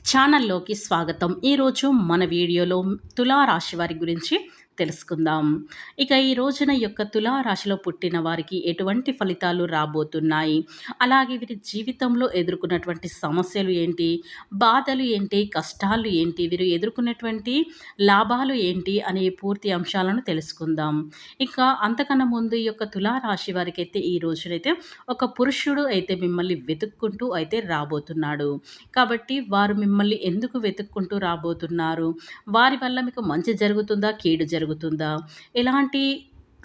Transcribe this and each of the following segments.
ఛానల్లోకి స్వాగతం. ఈరోజు మన వీడియోలో తులారాశి వారి గురించి తెలుసుకుందాం. ఇక ఈ రోజున యొక్క తులారాశిలో పుట్టిన వారికి ఎటువంటి ఫలితాలు రాబోతున్నాయి? అలాగే వీరి జీవితంలో ఎదుర్కొన్నటువంటి సమస్యలు ఏంటి? బాధలు ఏంటి? కష్టాలు ఏంటి? వీరు ఎదుర్కొన్నటువంటి లాభాలు ఏంటి? అనే పూర్తి అంశాలను తెలుసుకుందాం. ఇక అంతకన్నా ముందు ఈ యొక్క తులారాశి వారికి అయితే ఈ రోజునైతే ఒక పురుషుడు అయితే మిమ్మల్ని వెతుక్కుంటూ అయితే రాబోతున్నాడు. కాబట్టి వారు మిమ్మల్ని ఎందుకు వెతుక్కుంటూ రాబోతున్నారు? వారి వల్ల మీకు మంచి జరుగుతుందా? కీడు జరుగుతుందా? జరుగుతుందా? ఎలాంటి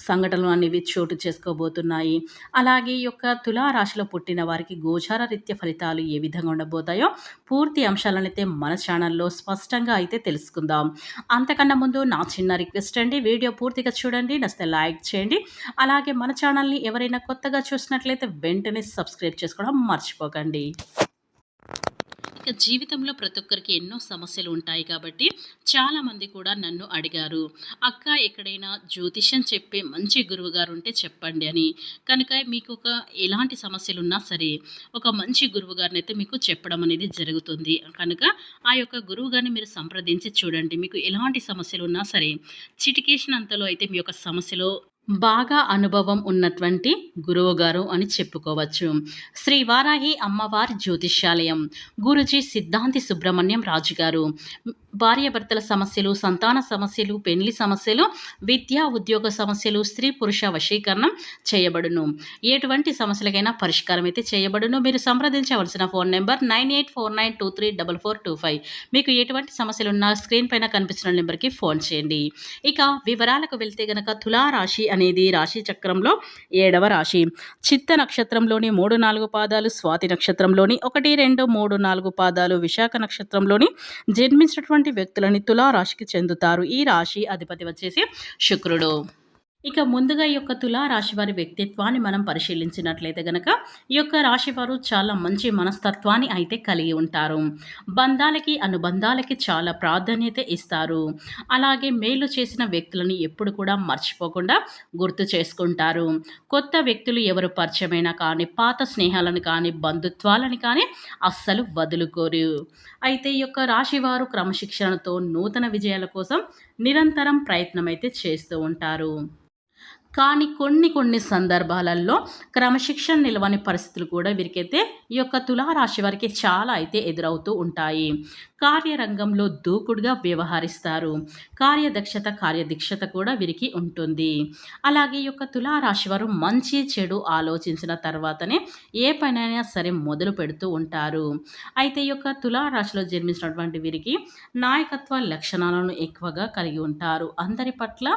సంఘటనలు అనేవి చోటు చేసుకోబోతున్నాయి? అలాగే ఈ యొక్క తులారాశిలో పుట్టిన వారికి గోచార రీత్య ఫలితాలు ఏ విధంగా ఉండబోతాయో పూర్తి అంశాలను అయితే మన ఛానల్లో స్పష్టంగా అయితే తెలుసుకుందాం. అంతకన్నా ముందు నా చిన్న రిక్వెస్ట్ అండి వీడియో పూర్తిగా చూడండి నస్తే లైక్ చేయండి. అలాగే మన ఛానల్ని ఎవరైనా కొత్తగా చూసినట్లయితే వెంటనే సబ్స్క్రైబ్ చేసుకోవడం మర్చిపోకండి. ఇక జీవితంలో ప్రతి ఒక్కరికి ఎన్నో సమస్యలు ఉంటాయి కాబట్టి చాలామంది కూడా నన్ను అడిగారు అక్క ఎక్కడైనా జ్యోతిష్యం చెప్పే మంచి గురువు గారు ఉంటే చెప్పండి అని. కనుక మీకు ఒక ఎలాంటి సమస్యలు ఉన్నా సరే ఒక మంచి గురువు గారిని అయితే మీకు చెప్పడం అనేది జరుగుతుంది. కనుక ఆ యొక్క గురువు గారిని మీరు సంప్రదించి చూడండి మీకు ఎలాంటి సమస్యలు ఉన్నా సరే చిటికేసినంతలో అయితే మీ యొక్క సమస్యలో బాగా అనుభవం ఉన్నటువంటి గురువుగారు అని చెప్పుకోవచ్చు. శ్రీ వారాహి అమ్మవారి జ్యోతిష్యాలయం గురుజీ సిద్ధాంతి సుబ్రహ్మణ్యం రాజు గారు భార్యాభర్తల సమస్యలు సంతాన సమస్యలు పెళ్ళి సమస్యలు విద్యా ఉద్యోగ సమస్యలు స్త్రీ పురుష వశీకరణం చేయబడును. ఎటువంటి సమస్యలకైనా పరిష్కారం అయితే చేయబడును. మీరు సంప్రదించవలసిన phone number nine eight four nine two three double four two five. మీకు ఎటువంటి సమస్యలు ఉన్నా స్క్రీన్ పైన కనిపిస్తున్న నెంబర్కి ఫోన్ చేయండి. ఇక వివరాలకు వెళ్తే గనక తులారాశి అనేది రాశి చక్రంలో ఏడవ రాశి. చిత్త నక్షత్రంలోని మూడు నాలుగు పాదాలు స్వాతి నక్షత్రంలోని ఒకటి రెండు మూడు నాలుగు పాదాలు విశాఖ నక్షత్రంలోని జన్మించినటువంటి వ్యక్తులని తులారాశికి చెందుతారు. ఈ రాశి అధిపతి వచ్చేసి శుక్రుడు. ఇక ముందుగా ఈ యొక్క తులా రాశివారి వ్యక్తిత్వాన్ని మనం పరిశీలించినట్లయితే గనక ఈ యొక్క రాశివారు చాలా మంచి మనస్తత్వాన్ని అయితే కలిగి ఉంటారు. బంధాలకి అనుబంధాలకి చాలా ప్రాధాన్యత ఇస్తారు. అలాగే మేలు చేసిన వ్యక్తులని ఎప్పుడు కూడా మర్చిపోకుండా గుర్తు చేసుకుంటారు. కొత్త వ్యక్తులు ఎవరు పరిచయమైనా కానీ పాత స్నేహాలను కానీ బంధుత్వాలను కానీ అస్సలు వదులుకోరు. అయితే ఈ యొక్క రాశివారు క్రమశిక్షణతో నూతన విజయాల కోసం నిరంతరం ప్రయత్నం అయితే చేస్తూ ఉంటారు. కానీ కొన్ని కొన్ని సందర్భాలలో క్రమశిక్షణ నిలవని పరిస్థితులు కూడా వీరికైతే ఈ యొక్క తులారాశి వారికి చాలా అయితే ఎదురవుతూ ఉంటాయి. కార్యరంగంలో దూకుడుగా వ్యవహరిస్తారు. కార్యదక్షత కార్యదీక్షత కూడా వీరికి ఉంటుంది. అలాగే ఈ యొక్క తులారాశి వారు మంచి చెడు ఆలోచించిన తర్వాతనే ఏ పనైనా సరే మొదలు పెడుతూ ఉంటారు. అయితే ఈ యొక్క తులారాశిలో జన్మించినటువంటి వీరికి నాయకత్వ లక్షణాలను ఎక్కువగా కలిగి ఉంటారు. అందరి పట్ల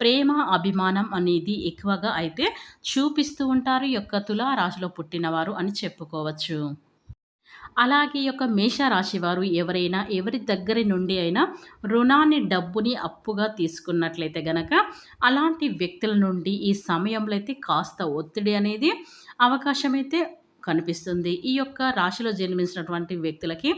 ప్రేమ అభిమానం అనేది ఎక్కువగా అయితే చూపిస్తూ ఉంటారు యొక్క యొక్క తులారాశిలో పుట్టినవారు అని చెప్పుకోవచ్చు. అలాగే యొక్క మేషరాశి వారు ఎవరైనా ఎవరి దగ్గర నుండి అయినా రుణాన్ని డబ్బుని అప్పుగా తీసుకున్నట్లయితే గనక అలాంటి వ్యక్తుల నుండి ఈ సమయంలో అయితే కాస్త ఒత్తిడి అనేది అవకాశం అయితే కనిపిస్తుంది. ఈ యొక్క రాశిలో జన్మించినటువంటి వ్యక్తులకి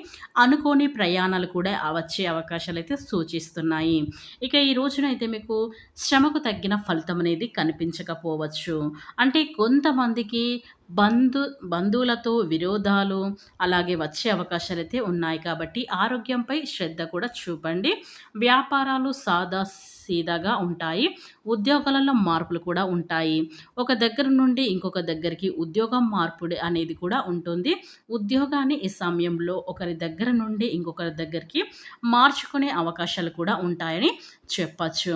అనుకోని ప్రయాణాలు కూడా వచ్చే అవకాశాలు అయితే సూచిస్తున్నాయి. ఇక ఈ రోజున అయితే మీకు శ్రమకు తగ్గిన ఫలితం అనేది కనిపించకపోవచ్చు. అంటే కొంతమందికి బంధు బంధువులతో విరోధాలు అలాగే వచ్చే అవకాశాలు అయితే ఉన్నాయి కాబట్టి ఆరోగ్యంపై శ్రద్ధ కూడా చూపండి. వ్యాపారాలు సాదా సీదాగా ఉంటాయి. ఉద్యోగాలలో మార్పులు కూడా ఉంటాయి. ఒక దగ్గర నుండి ఇంకొక దగ్గరికి ఉద్యోగం మార్పుడు అనేది కూడా ఉంటుంది. ఉద్యోగాన్ని ఈ సమయంలో ఒకరి దగ్గర నుండి ఇంకొకరి దగ్గరికి మార్చుకునే అవకాశాలు కూడా ఉంటాయని చెప్పచ్చు.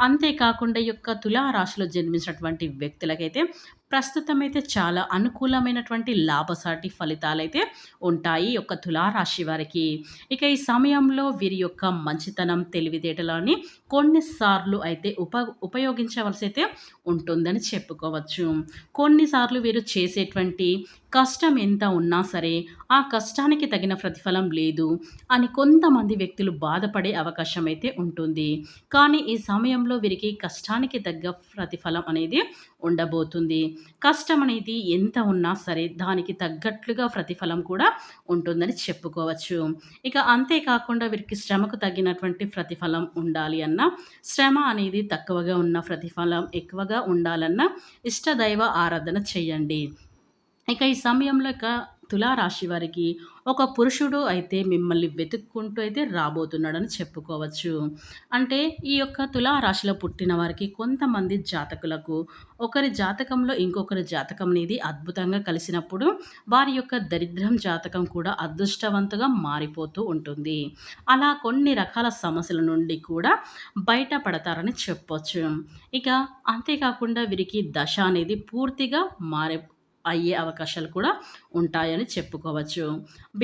అంతేకాకుండా యొక్క తులారాశిలో జన్మించినటువంటి వ్యక్తులకైతే ప్రస్తుతం అయితే చాలా అనుకూలమైనటువంటి లాభసాటి ఫలితాలైతే ఉంటాయి యొక్క తులారాశి వారికి. ఇక ఈ సమయంలో వీరి యొక్క మంచితనం తెలివితేటలని కొన్నిసార్లు అయితే ఉప ఉపయోగించవలసి అయితే ఉంటుందని చెప్పుకోవచ్చు. కొన్నిసార్లు వీరు చేసేటువంటి కష్టం ఎంత ఉన్నా సరే ఆ కష్టానికి తగిన ప్రతిఫలం లేదు అని కొంతమంది వ్యక్తులు బాధపడే అవకాశం అయితే ఉంటుంది. కానీ ఈ సమయంలో వీరికి కష్టానికి తగ్గ ప్రతిఫలం అనేది ఉండబోతుంది. కష్టం అనేది ఎంత ఉన్నా సరే దానికి తగ్గట్లుగా ప్రతిఫలం కూడా ఉంటుందని చెప్పుకోవచ్చు. ఇక అంతేకాకుండా వీరికి శ్రమకు తగినటువంటి ప్రతిఫలం ఉండాలి అన్న శ్రమ అనేది తక్కువగా ఉన్న ప్రతిఫలం ఎక్కువగా ఉండాలన్న ఇష్టదైవ ఆరాధన చేయండి. ఇక ఈ సమయంలో ఇక తులారాశి వారికి ఒక పురుషుడు అయితే మిమ్మల్ని వెతుక్కుంటూ అయితే రాబోతున్నాడని చెప్పుకోవచ్చు. అంటే ఈ యొక్క తులారాశిలో పుట్టిన వారికి కొంతమంది జాతకులకు ఒకరి జాతకంలో ఇంకొకరి జాతకం అనేది అద్భుతంగా కలిసినప్పుడు వారి యొక్క దరిద్రం జాతకం కూడా అదృష్టవంతంగా మారిపోతూ ఉంటుంది. అలా కొన్ని రకాల సమస్యల నుండి కూడా బయటపడతారని చెప్పొచ్చు. ఇక అంతేకాకుండా వీరికి దశ అనేది పూర్తిగా మారే అయ్యే అవకాశాలు కూడా ఉంటాయని చెప్పుకోవచ్చు.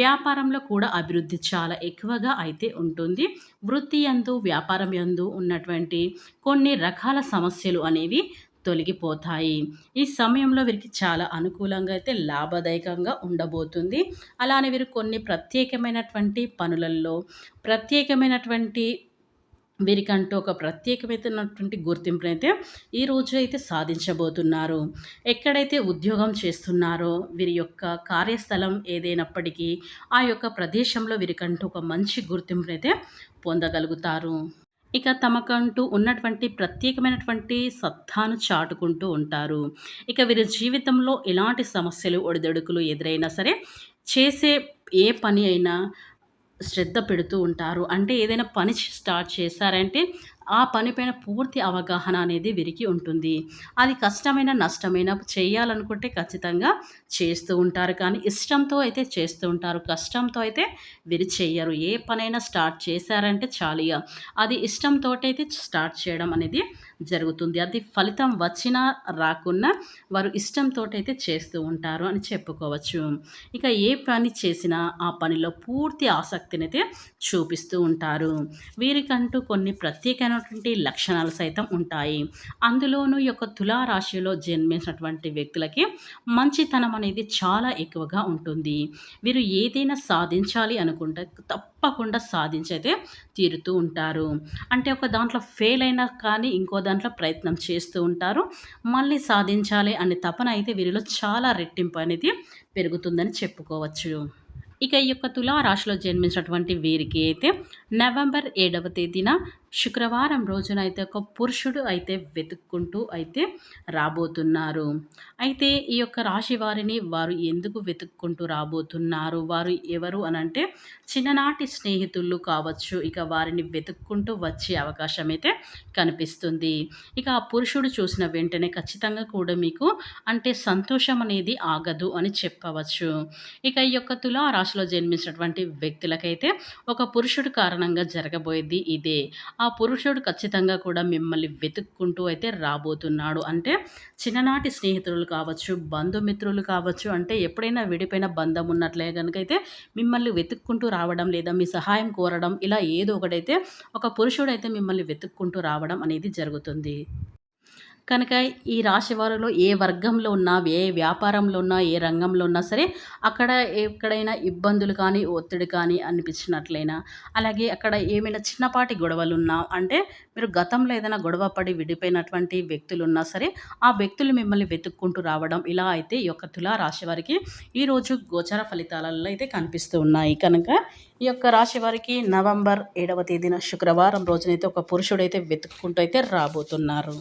వ్యాపారంలో కూడా అభివృద్ధి చాలా ఎక్కువగా అయితే ఉంటుంది. వృత్తి యందు వ్యాపారం యందు ఉన్నటువంటి కొన్ని రకాల సమస్యలు అనేవి తొలగిపోతాయి. ఈ సమయంలో వీరికి చాలా అనుకూలంగా అయితే లాభదాయకంగా ఉండబోతుంది. అలానే వీరు కొన్ని ప్రత్యేకమైనటువంటి పనులలో ప్రత్యేకమైనటువంటి వీరికంటూ ఒక ప్రత్యేకమైనటువంటి గుర్తింపునైతే ఈ రోజు అయితే సాధించబోతున్నారు. ఎక్కడైతే ఉద్యోగం చేస్తున్నారో వీరి యొక్క కార్యస్థలం ఏదైనప్పటికీ ఆ యొక్క ప్రదేశంలో వీరికంటూ ఒక మంచి గుర్తింపునైతే పొందగలుగుతారు. ఇక తమకంటూ ఉన్నటువంటి ప్రత్యేకమైనటువంటి సత్తాను చాటుకుంటూ ఉంటారు. ఇక వీరి జీవితంలో ఎలాంటి సమస్యలు ఒడిదొడుకులు ఎదురైనా సరే చేసే ఏ పని అయినా శ్రద్ధ పెడుతూ ఉంటారు. అంటే ఏదైనా పని స్టార్ట్ చేశారంటే ఆ పనిపైన పూర్తి అవగాహన అనేది విరిగి ఉంటుంది. అది కష్టమైన నష్టమైన చేయాలనుకుంటే ఖచ్చితంగా చేస్తూ ఉంటారు. కానీ ఇష్టంతో అయితే చేస్తూ ఉంటారు. కష్టంతో అయితే వీరు చేయరు ఏ పనైనా స్టార్ట్ చేశారంటే చాలుగా అది ఇష్టంతో అయితే స్టార్ట్ చేయడం అనేది జరుగుతుంది. అది ఫలితం వచ్చినా రాకున్నా వారు ఇష్టంతో అయితే చేస్తూ ఉంటారు అని చెప్పుకోవచ్చు. ఇక ఏ పని చేసినా ఆ పనిలో పూర్తి ఆసక్తిని అయితే చూపిస్తూ ఉంటారు. వీరికంటూ కొన్ని ప్రత్యేకమైనటువంటి లక్షణాలు సైతం ఉంటాయి. అందులోనూ యొక్క తులారాశిలో జన్మించినటువంటి వ్యక్తులకి మంచితనం అనేది చాలా ఎక్కువగా ఉంటుంది. వీరు ఏదైనా సాధించాలి అనుకుంటే తప్పకుండా సాధించైతే తీరుతూ ఉంటారు. అంటే ఒక దాంట్లో ఫెయిల్ అయినా కానీ ఇంకో దాంట్లో ప్రయత్నం చేస్తూ ఉంటారు. మళ్ళీ సాధించాలి అనే తపన అయితే వీరిలో చాలా రెట్టింపు అనేది పెరుగుతుందని చెప్పుకోవచ్చు. ఇక ఈ యొక్క తులారాశిలో జన్మించినటువంటి వీరికి అయితే నవంబర్ ఏడవ తేదీన శుక్రవారం రోజున అయితే ఒక పురుషుడు అయితే వెతుక్కుంటూ అయితే రాబోతున్నారు. అయితే ఈ యొక్క రాశి వారిని వారు ఎందుకు వెతుక్కుంటూ రాబోతున్నారు? వారు ఎవరు అనంటే చిన్ననాటి స్నేహితులు కావచ్చు. ఇక వారిని వెతుక్కుంటూ వచ్చే అవకాశం అయితే కనిపిస్తుంది. ఇక ఆ పురుషుడు చూసిన వెంటనే ఖచ్చితంగా కూడా మీకు అంటే సంతోషం అనేది ఆగదు అని చెప్పవచ్చు. ఇక ఈ యొక్క తులా రాశిలో జన్మించినటువంటి వ్యక్తులకైతే ఒక పురుషుడు కారణంగా జరగబోయేది ఇదే. ఆ పురుషుడు ఖచ్చితంగా కూడా మిమ్మల్ని వెతుక్కుంటూ అయితే రాబోతున్నాడు. అంటే చిన్ననాటి స్నేహితులు కావచ్చు బంధుమిత్రులు కావచ్చు అంటే ఎప్పుడైనా విడిపోయిన బంధం ఉన్నట్లే కనుకైతే మిమ్మల్ని వెతుక్కుంటూ రావడం లేదా మీ సహాయం కోరడం ఇలా ఏదో ఒకటైతే ఒక పురుషుడు అయితే మిమ్మల్ని వెతుక్కుంటూ రావడం అనేది జరుగుతుంది. కనుక ఈ రాశి వారిలో ఏ వర్గంలో ఉన్నా ఏ వ్యాపారంలో ఉన్నా ఏ రంగంలో ఉన్నా సరే అక్కడ ఎక్కడైనా ఇబ్బందులు కానీ ఒత్తిడి కానీ అనిపించినట్లయినా అలాగే అక్కడ ఏమైనా చిన్నపాటి గొడవలు ఉన్నా అంటే మీరు గతంలో ఏదైనా గొడవ పడి విడిపోయినటువంటి వ్యక్తులు ఉన్నా సరే ఆ వ్యక్తులు మిమ్మల్ని వెతుక్కుంటూ రావడం ఇలా అయితే ఈ యొక్క తులా రాశి వారికి ఈరోజు గోచర ఫలితాలలో అయితే కనిపిస్తూ ఉన్నాయి. కనుక ఈ యొక్క రాశి వారికి నవంబర్ ఏడవ తేదీన శుక్రవారం రోజునైతే ఒక పురుషుడైతే వెతుక్కుంటూ అయితే రాబోతున్నారు.